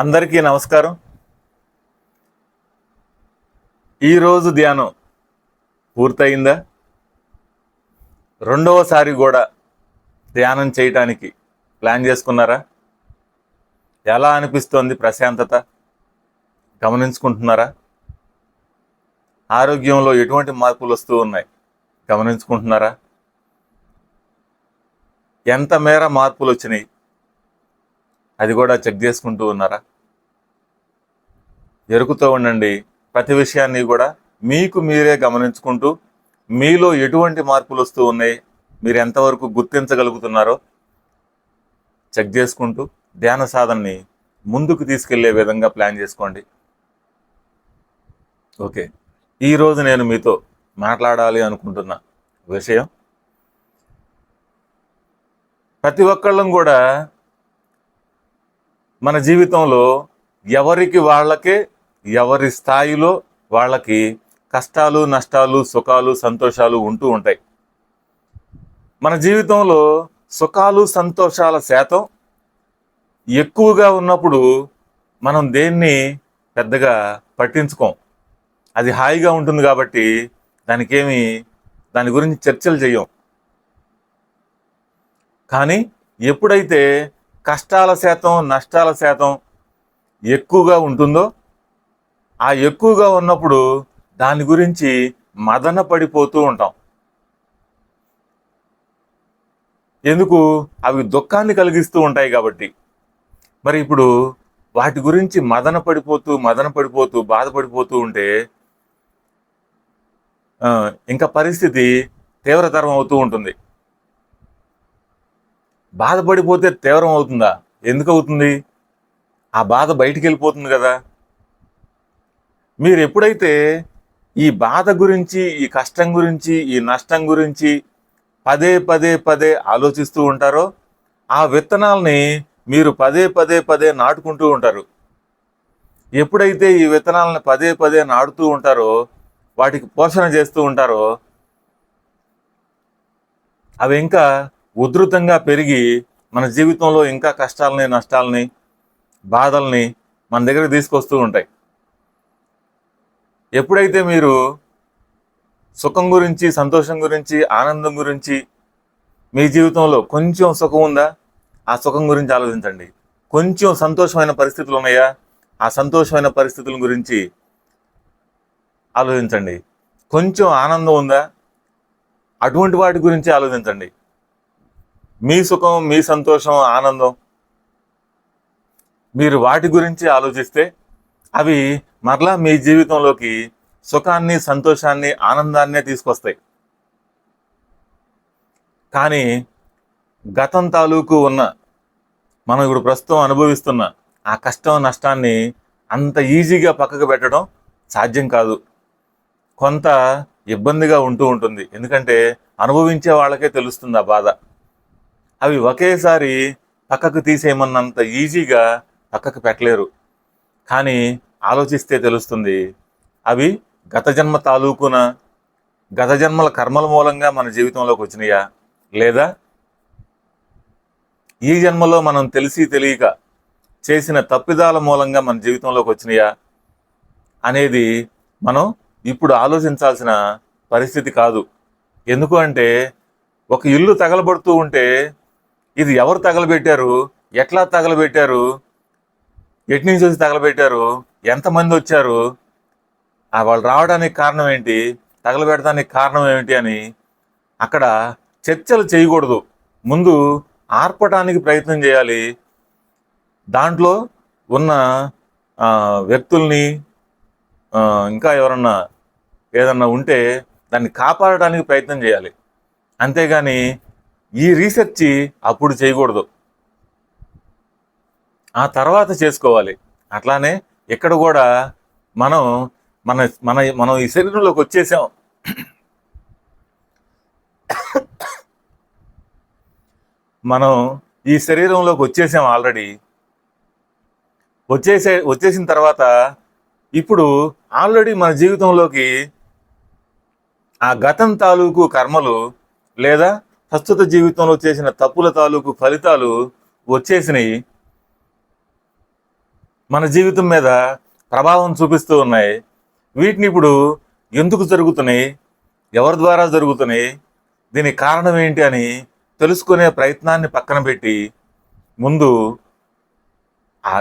అందరికీ నమస్కారం. ఈరోజు ధ్యానం పూర్తయిందా? రెండవసారి కూడా ధ్యానం చేయటానికి ప్లాన్ చేసుకున్నారా? ఎలా అనిపిస్తోంది ప్రశాంతత? గమనించుకుంటున్నారా? ఆరోగ్యంలో ఎటువంటి మార్పులు వస్తూ ఉన్నాయి? గమనించుకుంటున్నారా? ఎంత మేర మార్పులు వచ్చినాయి? అది కూడా చెక్ చేసుకుంటూ ఉన్నారా? ఎరుకుతూ ఉండండి. ప్రతి విషయాన్ని కూడా మీకు మీరే గమనించుకుంటూ మీలో ఎటువంటి మార్పులు వస్తూ ఉన్నాయి మీరు ఎంతవరకు గుర్తించగలుగుతున్నారో చెక్ చేసుకుంటూ ధ్యాన సాధనని ముందుకు తీసుకెళ్ళే విధంగా ప్లాన్ చేసుకోండి. ఓకే. ఈరోజు నేను మీతో మాట్లాడాలి అనుకుంటున్న విషయం ప్రతి ఒక్కళ్ళం కూడా మన జీవితంలో ఎవరికి వాళ్ళకే ఎవరి స్థాయిలో వాళ్ళకి కష్టాలు నష్టాలు సుఖాలు సంతోషాలు ఉంటూ ఉంటాయి. మన జీవితంలో సుఖాలు సంతోషాల శాతం ఎక్కువగా ఉన్నప్పుడు మనం దేన్ని పెద్దగా పట్టించుకోం. అది హాయిగా ఉంటుంది కాబట్టి దానికేమి దాని గురించి చర్చలు చేయం. కానీ ఎప్పుడైతే కష్టాల శాతం నష్టాల శాతం ఎక్కువగా ఉంటుందో ఆ ఎక్కువగా ఉన్నప్పుడు దాని గురించి మదన పడిపోతూ ఉంటాం. ఎందుకు? అవి దుఃఖాన్ని కలిగిస్తూ ఉంటాయి కాబట్టి. మరి ఇప్పుడు వాటి గురించి మదన పడిపోతూ మదన పడిపోతూ బాధపడిపోతూ ఉంటే ఇంకా పరిస్థితి తీవ్రతరం అవుతూ ఉంటుంది. బాధపడిపోతే తీవ్రం అవుతుందా? ఎందుకు అవుతుంది? ఆ బాధ బయటికి వెళ్ళిపోతుంది కదా. మీరు ఎప్పుడైతే ఈ బాధ గురించి ఈ కష్టం గురించి ఈ నష్టం గురించి పదే పదే పదే ఆలోచిస్తూ ఉంటారో ఆ విత్తనాల్ని మీరు పదే పదే పదే నాటుకుంటూ ఉంటారు. ఎప్పుడైతే ఈ విత్తనాలను పదే పదే నాటుతూ ఉంటారో వాటికి పోషణ చేస్తూ ఉంటారో అవి ఇంకా ఉధృతంగా పెరిగి మన జీవితంలో ఇంకా కష్టాలని నష్టాలని బాధల్ని మన దగ్గర తీసుకొస్తూ ఉంటాయి. ఎప్పుడైతే మీరు సుఖం గురించి సంతోషం గురించి ఆనందం గురించి మీ జీవితంలో కొంచెం సుఖం ఉందా? ఆ సుఖం గురించి ఆలోచించండి. కొంచెం సంతోషమైన పరిస్థితులు ఉన్నాయా? ఆ సంతోషమైన పరిస్థితుల గురించి ఆలోచించండి. కొంచెం ఆనందం ఉందా? అటువంటి వాటి గురించి ఆలోచించండి. మీ సుఖం మీ సంతోషం ఆనందం. మీరు వాటి గురించి ఆలోచిస్తే అవి మరలా మీ జీవితంలోకి సుఖాన్ని సంతోషాన్ని ఆనందాన్నే తీసుకొస్తాయి. కానీ గతం తాలూకు ఉన్న మనం ఇప్పుడు ప్రస్తుతం అనుభవిస్తున్న ఆ కష్టం నష్టాన్ని అంత ఈజీగా పక్కకు పెట్టడం సాధ్యం కాదు. కొంత ఇబ్బందిగా ఉంటూ ఉంటుంది. ఎందుకంటే అనుభవించే వాళ్ళకే తెలుస్తుంది ఆ బాధ. అవి ఒకేసారి పక్కకు తీసేయమన్నంత ఈజీగా పక్కకు పెట్టలేరు. కానీ ఆలోచిస్తే తెలుస్తుంది అవి గత జన్మ తాలూకున గత జన్మల కర్మల మూలంగా మన జీవితంలోకి వచ్చినాయా లేదా? ఈ జన్మలో మనం తెలిసి తెలియక చేసిన తప్పిదాల మూలంగా మన జీవితంలోకి వచ్చినాయా అనేది మనం ఇప్పుడు ఆలోచించాల్సిన పరిస్థితి కాదు. ఎందుకు అంటే ఒక ఇల్లు తగలబడుతూ ఉంటే ఇది ఎవరు తగలబెట్టారు? ఎట్లా తగలబెట్టారు? ఎటు నుంచి వచ్చి తగలబెట్టారు? ఎంతమంది వచ్చారు? వాళ్ళు రావడానికి కారణం ఏంటి? తగలబెట్టడానికి కారణం ఏమిటి అని అక్కడ చర్చలు చేయకూడదు. ముందు ఆర్పటానికి ప్రయత్నం చేయాలి. దాంట్లో ఉన్న వ్యక్తుల్ని ఇంకా ఎవరన్నా ఏదన్నా ఉంటే దాన్ని కాపాడడానికి ప్రయత్నం చేయాలి. అంతేగాని ఈ రీసెర్చ్ అప్పుడు చేయకూడదు. ఆ తర్వాత చేసుకోవాలి. అట్లానే ఇక్కడ కూడా మనం మన మన మనం ఈ శరీరంలోకి వచ్చేసాం. మనం ఈ శరీరంలోకి వచ్చేసాం ఆల్రెడీ. వచ్చేసే వచ్చేసిన తర్వాత ఇప్పుడు ఆల్రెడీ మన జీవితంలోకి ఆ గతం తాలూకు కర్మలు లేదా ప్రస్తుత జీవితంలో చేసిన తప్పుల తాలూకు ఫలితాలు వచ్చేసినాయి. మన జీవితం మీద ప్రభావం చూపిస్తూ ఉన్నాయి. వీటిని ఇప్పుడు ఎందుకు జరుగుతున్నాయి? ఎవరి ద్వారా జరుగుతున్నాయి? దీనికి కారణం ఏంటి అని తెలుసుకునే ప్రయత్నాన్ని పక్కన పెట్టి ముందు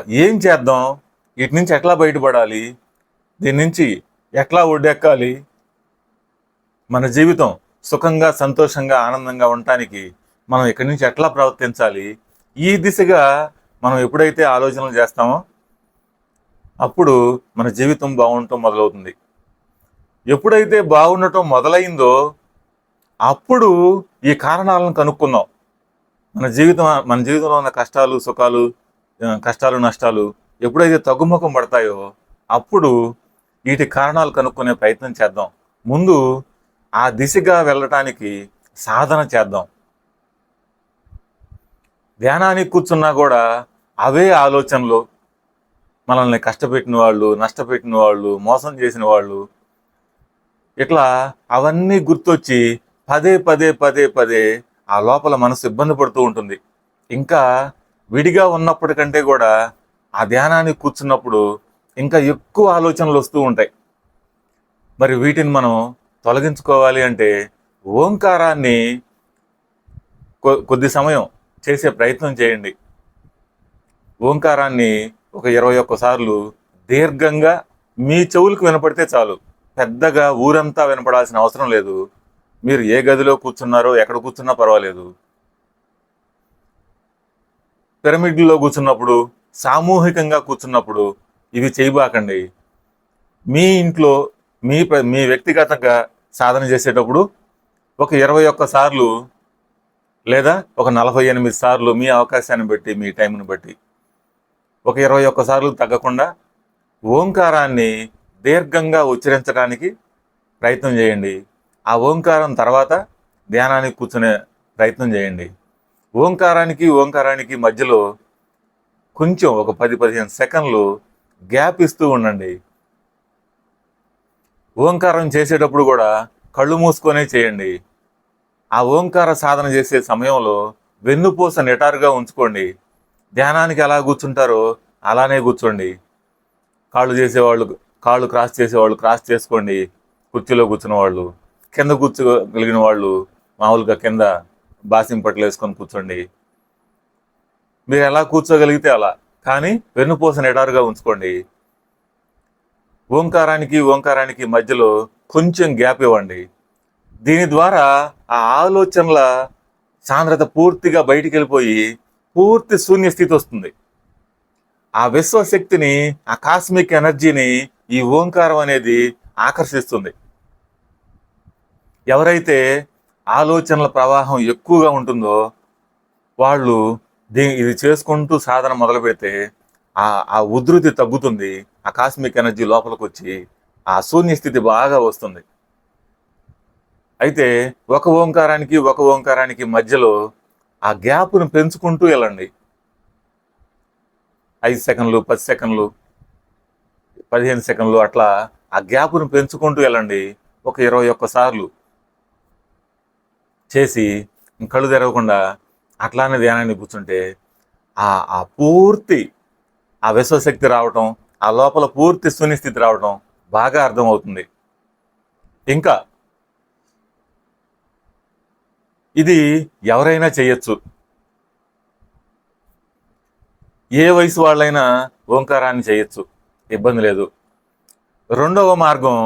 ఏం చేద్దాం? వీటి నుంచి ఎట్లా బయటపడాలి? దీని నుంచి ఎట్లా ఒడ్డెక్కాలి? మన జీవితం సుఖంగా సంతోషంగా ఆనందంగా ఉండటానికి మనం ఇక్కడి నుంచి ఎట్లా ప్రవర్తించాలి? ఈ దిశగా మనం ఎప్పుడైతే ఆలోచనలు చేస్తామో అప్పుడు మన జీవితం బాగుండటం మొదలవుతుంది. ఎప్పుడైతే బాగుండటం మొదలైందో అప్పుడు ఈ కారణాలను కనుక్కుందాం. మన జీవితం మన జీవితంలో ఉన్న కష్టాలు సుఖాలు కష్టాలు నష్టాలు ఎప్పుడైతే తగ్గుముఖం పడతాయో అప్పుడు వీటి కారణాలు కనుక్కునే ప్రయత్నం చేద్దాం. ముందు ఆ దిశగా వెళ్ళటానికి సాధన చేద్దాం. ధ్యానానికి కూర్చున్నా కూడా అవే ఆలోచనలు. మనల్ని కష్టపెట్టిన వాళ్ళు నష్టపెట్టిన వాళ్ళు మోసం చేసిన వాళ్ళు. ఇట్లా అవన్నీ గుర్తొచ్చి పదే పదే పదే పదే ఆ లోపల మనసు ఇబ్బంది పడుతూ ఉంటుంది. ఇంకా విడిగా ఉన్నప్పటికంటే కూడా ఆ ధ్యానానికి కూర్చున్నప్పుడు ఇంకా ఎక్కువ ఆలోచనలు వస్తూ ఉంటాయి. మరి వీటిని మనం తొలగించుకోవాలి అంటే ఓంకారాన్ని కొ- కొద్ది సమయం చేసే ప్రయత్నం చేయండి. ఓంకారాన్ని ఒక ఇరవై ఒక్కసార్లు దీర్ఘంగా మీ చెవులకు వినపడితే చాలు. పెద్దగా ఊరంతా వినపడాల్సిన అవసరం లేదు. మీరు ఏ గదిలో కూర్చున్నారో ఎక్కడ కూర్చున్నా పర్వాలేదు. పిరమిడ్లో కూర్చున్నప్పుడు సామూహికంగా కూర్చున్నప్పుడు ఇవి చేయబాకండి. మీ ఇంట్లో మీ మీ వ్యక్తిగతంగా సాధన చేసేటప్పుడు ఒక ఇరవై ఒక్క సార్లు లేదా ఒక నలభై ఎనిమిది సార్లు మీ అవకాశాన్ని బట్టి మీ టైంని బట్టి ఒక ఇరవై ఒక్క సార్లు తగ్గకుండా ఓంకారాన్ని దీర్ఘంగా ఉచ్చరించడానికి ప్రయత్నం చేయండి. ఆ ఓంకారం తర్వాత ధ్యానానికి కూర్చునే ప్రయత్నం చేయండి. ఓంకారానికి ఓంకారానికి మధ్యలో కొంచెం ఒక పది పదిహేను సెకండ్లు గ్యాప్ ఇస్తూ ఉండండి. ఓంకారం చేసేటప్పుడు కూడా కళ్ళు మూసుకొనే చేయండి. ఆ ఓంకార సాధన చేసే సమయంలో వెన్నుపూస నిటారుగా ఉంచుకోండి. ధ్యానానికి ఎలా కూర్చుంటారో అలానే కూర్చోండి. కాళ్ళు చేసేవాళ్ళు కాళ్ళు క్రాస్ చేసేవాళ్ళు క్రాస్ చేసుకోండి. కుర్చీలో కూర్చున్న వాళ్ళు కింద కూర్చోగలిగిన వాళ్ళు మామూలుగా కింద బాసింపట్లు వేసుకొని కూర్చోండి. మీరు ఎలా కూర్చోగలిగితే అలా కానీ వెన్నుపూస నిటారుగా ఉంచుకోండి. ఓంకారానికి ఓంకారానికి మధ్యలో కొంచెం గ్యాప్ ఇవ్వండి. దీని ద్వారా ఆ ఆలోచనల సాంద్రత పూర్తిగా బయటికి వెళ్ళిపోయి పూర్తి శూన్య స్థితి వస్తుంది. ఆ విశ్వశక్తిని ఆ కాస్మిక్ ఎనర్జీని ఈ ఓంకారం అనేది ఆకర్షిస్తుంది. ఎవరైతే ఆలోచనల ప్రవాహం ఎక్కువగా ఉంటుందో వాళ్ళు దీ ఇది చేసుకుంటూ సాధన మొదలు పెడితే ఆ ఆ ఉధృతి తగ్గుతుంది. ఆ కాస్మిక్ ఎనర్జీ లోపలికి వచ్చి ఆ శూన్య స్థితి బాగా వస్తుంది. అయితే ఒక ఓంకారానికి ఒక ఓంకారానికి మధ్యలో ఆ గ్యాప్ను పెంచుకుంటూ వెళ్ళండి. ఐదు సెకండ్లు పది సెకండ్లు పదిహేను సెకండ్లు అట్లా ఆ గ్యాప్ను పెంచుకుంటూ వెళ్ళండి. ఒక ఇరవై ఒక్క సార్లు చేసి కళ్ళు తెరవకుండా అట్లానే ధ్యానాన్ని కూర్చుంటే ఆ ఆ పూర్తి ఆ విశ్వశక్తి రావటం ఆ లోపల పూర్తి సునిస్థితి రావటం బాగా అర్థమవుతుంది. ఇంకా ఇది ఎవరైనా చేయొచ్చు. ఏ వయసు వాళ్ళైనా ఓంకారాన్ని చేయొచ్చు. ఇబ్బంది లేదు. రెండవ మార్గం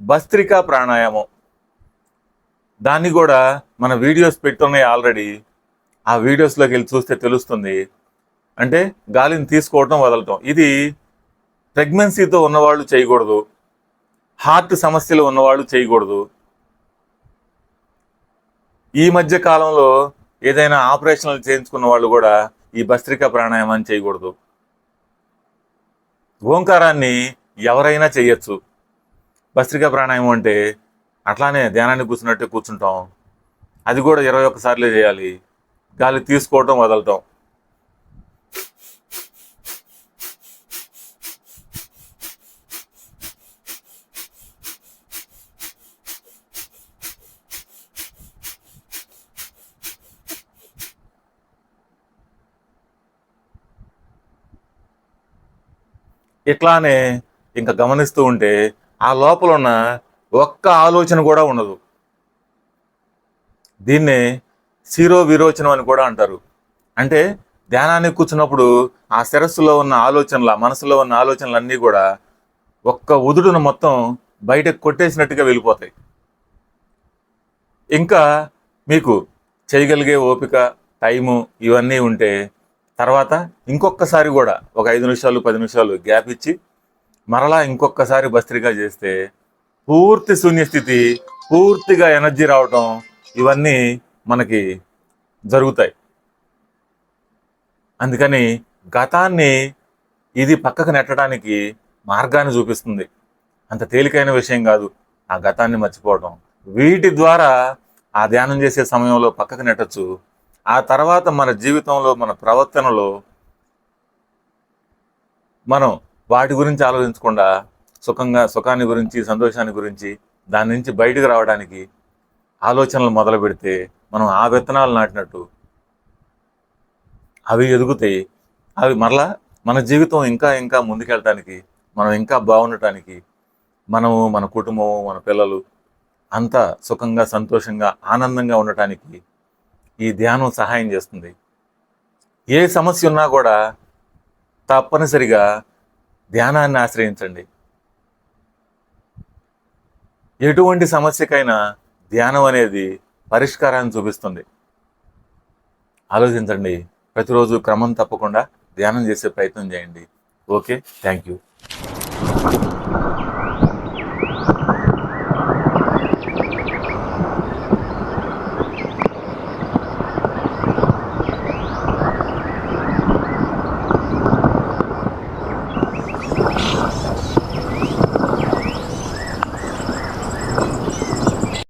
భస్త్రికా ప్రాణాయామం. దాన్ని కూడా మన వీడియోస్ పెట్టున్నాయి ఆల్రెడీ. ఆ వీడియోస్లోకి వెళ్ళి చూస్తే తెలుస్తుంది. అంటే గాలిని తీసుకోవటం వదలటం. ఇది ప్రెగ్నెన్సీతో ఉన్నవాళ్ళు చేయకూడదు. హార్ట్ సమస్యలు ఉన్నవాళ్ళు చేయకూడదు. ఈ మధ్య కాలంలో ఏదైనా ఆపరేషన్లు చేయించుకున్న వాళ్ళు కూడా ఈ భస్త్రికా ప్రాణాయామాన్ని చేయకూడదు. ఓంకారాన్ని ఎవరైనా చేయొచ్చు. భస్త్రికా ప్రాణాయామం అంటే అట్లానే ధ్యానాన్ని కూర్చున్నట్టే కూర్చుంటాం. అది కూడా ఇరవై ఒక్కసార్లే చేయాలి. గాలి తీసుకోవటం వదలటం. ఇట్లానే ఇంకా గమనిస్తూ ఉంటే ఆ లోపల ఉన్న ఒక్క ఆలోచన కూడా ఉండదు. దీన్నే శిరో విరోచనం అని కూడా అంటారు. అంటే ధ్యానానికి కూర్చున్నప్పుడు ఆ శిరస్సులో ఉన్న ఆలోచనల మనసులో ఉన్న ఆలోచనలన్నీ కూడా ఒక్క ఉదుడును మొత్తం బయటకు కొట్టేసినట్టుగా వెళ్ళిపోతాయి. ఇంకా మీకు చేయగలిగే ఓపిక టైము ఇవన్నీ ఉంటే తర్వాత ఇంకొకసారి కూడా ఒక ఐదు నిమిషాలు పది నిమిషాలు గ్యాప్ ఇచ్చి మరలా ఇంకొకసారి భస్త్రిగా చేస్తే పూర్తి శూన్యస్థితి పూర్తిగా ఎనర్జీ రావటం ఇవన్నీ మనకి జరుగుతాయి. అందుకని గతాన్ని ఇది పక్కకు నెట్టడానికి మార్గాన్ని చూపిస్తుంది. అంత తేలికైన విషయం కాదు ఆ గతాన్ని మర్చిపోవడం వీటి ద్వారా ఆ ధ్యానం చేసే సమయంలో పక్కకు నెట్టచ్చు. ఆ తర్వాత మన జీవితంలో మన ప్రవర్తనలో మనం వాటి గురించి ఆలోచించకుండా సుఖంగా సుఖాన్ని గురించి సంతోషాన్ని గురించి దాని నుంచి బయటకు రావడానికి ఆలోచనలు మొదలు పెడితే మనం ఆ విత్తనాలు నాటినట్టు అవి ఎదుగుతాయి. అవి మరలా మన జీవితం ఇంకా ఇంకా ముందుకెళ్ళటానికి మనం ఇంకా బాగుండటానికి మనము మన కుటుంబం మన పిల్లలు అంతా సుఖంగా సంతోషంగా ఆనందంగా ఉండటానికి ఈ ధ్యానం సహాయం చేస్తుంది. ఏ సమస్య ఉన్నా కూడా తప్పనిసరిగా ధ్యానాన్ని ఆశ్రయించండి. ఎటువంటి సమస్యకైనా ధ్యానం అనేది పరిష్కారాన్ని చూపిస్తుంది. ఆలోచించండి. ప్రతిరోజు క్రమం తప్పకుండా ధ్యానం చేసే ప్రయత్నం చేయండి. Okay thank you.